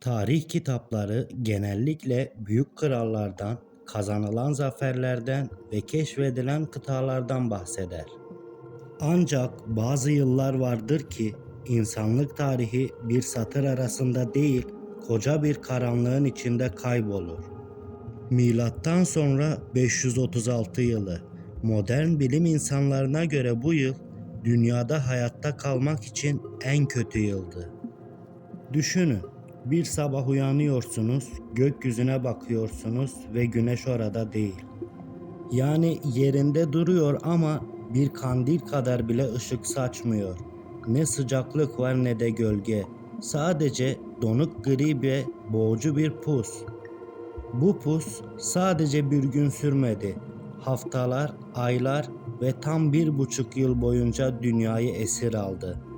Tarih kitapları genellikle büyük krallardan, kazanılan zaferlerden ve keşfedilen kıtalardan bahseder. Ancak bazı yıllar vardır ki insanlık tarihi bir satır arasında değil, koca bir karanlığın içinde kaybolur. Milattan sonra 536 yılı. Modern bilim insanlarına göre bu yıl dünyada hayatta kalmak için en kötü yıldı. Düşünün, bir sabah uyanıyorsunuz, gökyüzüne bakıyorsunuz ve güneş orada değil. Yani yerinde duruyor ama bir kandil kadar bile ışık saçmıyor. Ne sıcaklık var ne de gölge. Sadece donuk gri ve boğucu bir pus. Bu pus sadece bir gün sürmedi. Haftalar, aylar ve tam bir buçuk yıl boyunca dünyayı esir aldı.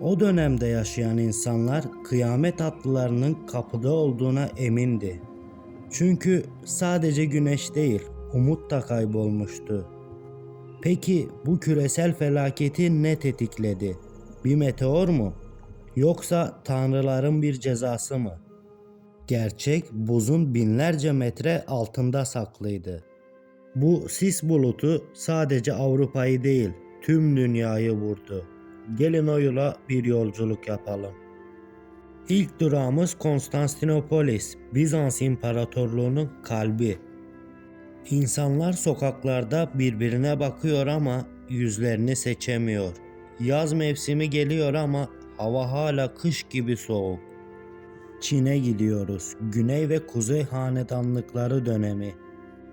O dönemde yaşayan insanlar kıyamet atlılarının kapıda olduğuna emindi. Çünkü sadece güneş değil, umut da kaybolmuştu. Peki bu küresel felaketi ne tetikledi? Bir meteor mu? Yoksa tanrıların bir cezası mı? Gerçek buzun binlerce metre altında saklıydı. Bu sis bulutu sadece Avrupa'yı değil, tüm dünyayı vurdu. Gelin o yola bir yolculuk yapalım. İlk durağımız Konstantinopolis, Bizans İmparatorluğu'nun kalbi. İnsanlar sokaklarda birbirine bakıyor ama yüzlerini seçemiyor. Yaz mevsimi geliyor ama hava hala kış gibi soğuk. Çin'e gidiyoruz. Güney ve Kuzey hanedanlıkları dönemi.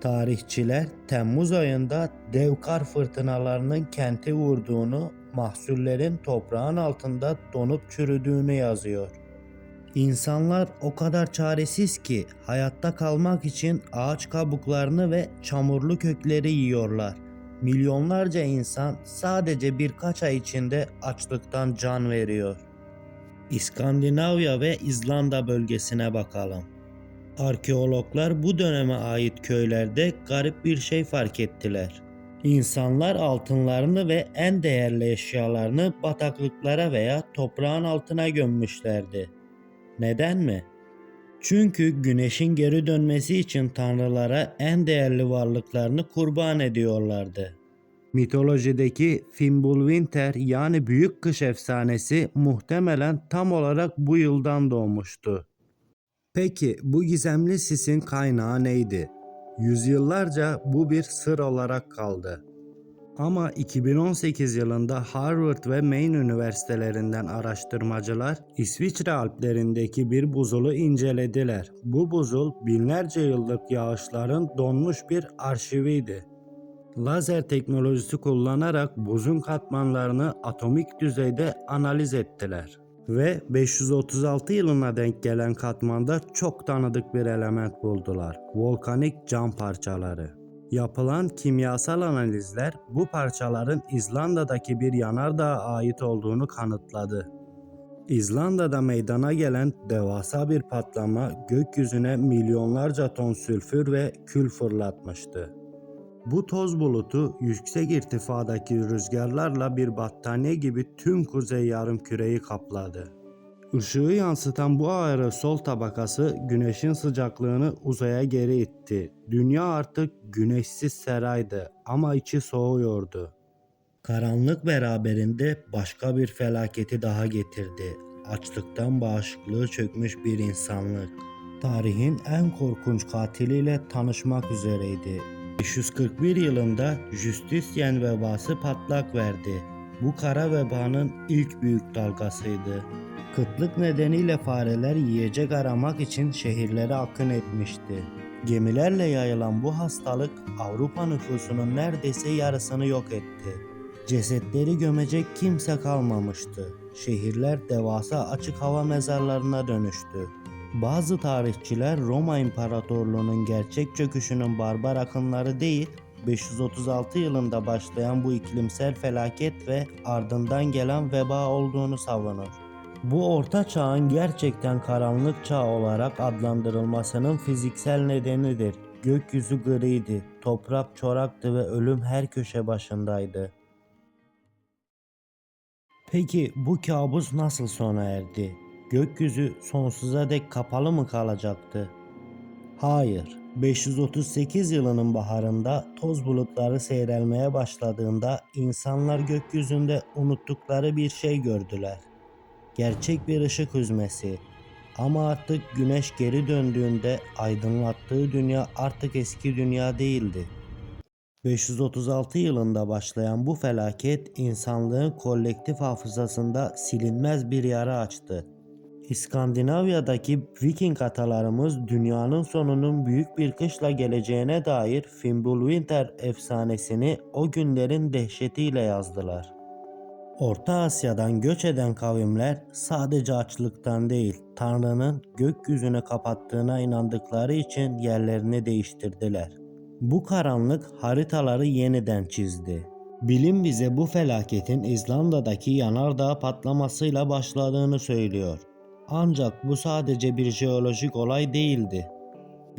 Tarihçiler Temmuz ayında dev kar fırtınalarının kenti vurduğunu, mahsullerin toprağın altında donup çürüdüğünü yazıyor. İnsanlar o kadar çaresiz ki hayatta kalmak için ağaç kabuklarını ve çamurlu kökleri yiyorlar. Milyonlarca insan sadece birkaç ay içinde açlıktan can veriyor. İskandinavya ve İzlanda bölgesine bakalım. Arkeologlar bu döneme ait köylerde garip bir şey fark ettiler. İnsanlar altınlarını ve en değerli eşyalarını bataklıklara veya toprağın altına gömmüşlerdi. Neden mi? Çünkü güneşin geri dönmesi için tanrılara en değerli varlıklarını kurban ediyorlardı. Mitolojideki Fimbulwinter yani Büyük Kış efsanesi muhtemelen tam olarak bu yıldan doğmuştu. Peki bu gizemli sisin kaynağı neydi? Yüzyıllarca bu bir sır olarak kaldı. Ama 2018 yılında Harvard ve Maine üniversitelerinden araştırmacılar İsviçre Alplerindeki bir buzulu incelediler. Bu buzul binlerce yıllık yağışların donmuş bir arşiviydi. Lazer teknolojisi kullanarak buzun katmanlarını atomik düzeyde analiz ettiler ve 536 yılına denk gelen katmanda çok tanıdık bir element buldular. Volkanik cam parçaları. Yapılan kimyasal analizler bu parçaların İzlanda'daki bir yanardağa ait olduğunu kanıtladı. İzlanda'da meydana gelen devasa bir patlama gökyüzüne milyonlarca ton sülfür ve kül fırlatmıştı. Bu toz bulutu yüksek irtifadaki rüzgarlarla bir battaniye gibi tüm kuzey yarımküreyi kapladı. Işığı yansıtan bu aerosol tabakası güneşin sıcaklığını uzaya geri itti. Dünya artık güneşsiz seraydı ama içi soğuyordu. Karanlık beraberinde başka bir felaketi daha getirdi. Açlıktan bağışıklığı çökmüş bir insanlık. Tarihin en korkunç katiliyle tanışmak üzereydi. 541 yılında Justinian vebası patlak verdi. Bu kara vebanın ilk büyük dalgasıydı. Kıtlık nedeniyle fareler yiyecek aramak için şehirlere akın etmişti. Gemilerle yayılan bu hastalık Avrupa nüfusunun neredeyse yarısını yok etti. Cesetleri gömecek kimse kalmamıştı. Şehirler devasa açık hava mezarlarına dönüştü. Bazı tarihçiler Roma İmparatorluğu'nun gerçek çöküşünün barbar akınları değil, 536 yılında başlayan bu iklimsel felaket ve ardından gelen veba olduğunu savunur. Bu orta çağın gerçekten karanlık çağ olarak adlandırılmasının fiziksel nedenidir. Gökyüzü griydi, toprak çoraktı ve ölüm her köşe başındaydı. Peki bu kabus nasıl sona erdi? Gökyüzü sonsuza dek kapalı mı kalacaktı? Hayır. 538 yılının baharında toz bulutları seyrelmeye başladığında insanlar gökyüzünde unuttukları bir şey gördüler. Gerçek bir ışık hüzmesi. Ama artık güneş geri döndüğünde aydınlattığı dünya artık eski dünya değildi. 536 yılında başlayan bu felaket insanlığın kolektif hafızasında silinmez bir yara açtı. İskandinavya'daki Viking atalarımız dünyanın sonunun büyük bir kışla geleceğine dair Fimbulwinter efsanesini o günlerin dehşetiyle yazdılar. Orta Asya'dan göç eden kavimler sadece açlıktan değil, Tanrı'nın gökyüzünü kapattığına inandıkları için yerlerini değiştirdiler. Bu karanlık haritaları yeniden çizdi. Bilim bize bu felaketin İzlanda'daki yanardağ patlamasıyla başladığını söylüyor. Ancak bu sadece bir jeolojik olay değildi.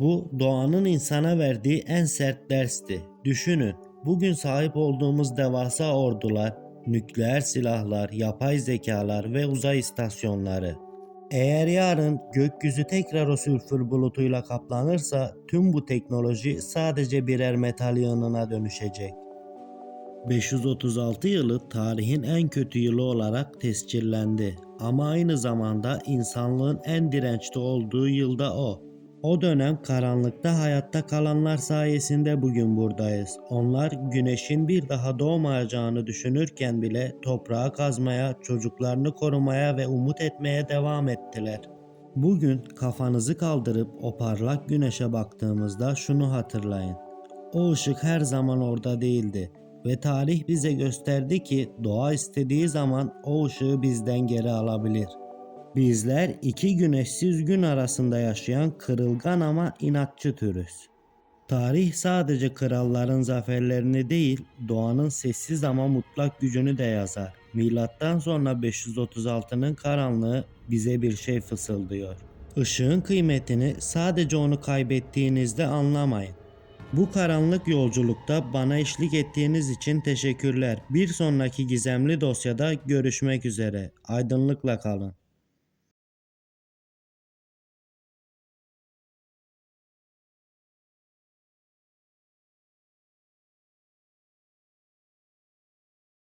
Bu doğanın insana verdiği en sert dersti. Düşünün, bugün sahip olduğumuz devasa ordular, nükleer silahlar, yapay zekalar ve uzay istasyonları. Eğer yarın gökyüzü tekrar o sülfür bulutuyla kaplanırsa tüm bu teknoloji sadece birer metal yığınına dönüşecek. 536 yılı tarihin en kötü yılı olarak tescillendi ama aynı zamanda insanlığın en dirençli olduğu yılda o. O dönem karanlıkta hayatta kalanlar sayesinde bugün buradayız. Onlar güneşin bir daha doğmayacağını düşünürken bile toprağı kazmaya, çocuklarını korumaya ve umut etmeye devam ettiler. Bugün kafanızı kaldırıp o parlak güneşe baktığımızda şunu hatırlayın. O ışık her zaman orada değildi ve tarih bize gösterdi ki doğa istediği zaman o ışığı bizden geri alabilir. Bizler iki güneşsiz gün arasında yaşayan kırılgan ama inatçı türüz. Tarih sadece kralların zaferlerini değil, doğanın sessiz ama mutlak gücünü de yazar. Milattan sonra 536'nın karanlığı bize bir şey fısıldıyor. Işığın kıymetini sadece onu kaybettiğinizde anlamayın. Bu karanlık yolculukta bana eşlik ettiğiniz için teşekkürler. Bir sonraki gizemli dosyada görüşmek üzere. Aydınlıkla kalın.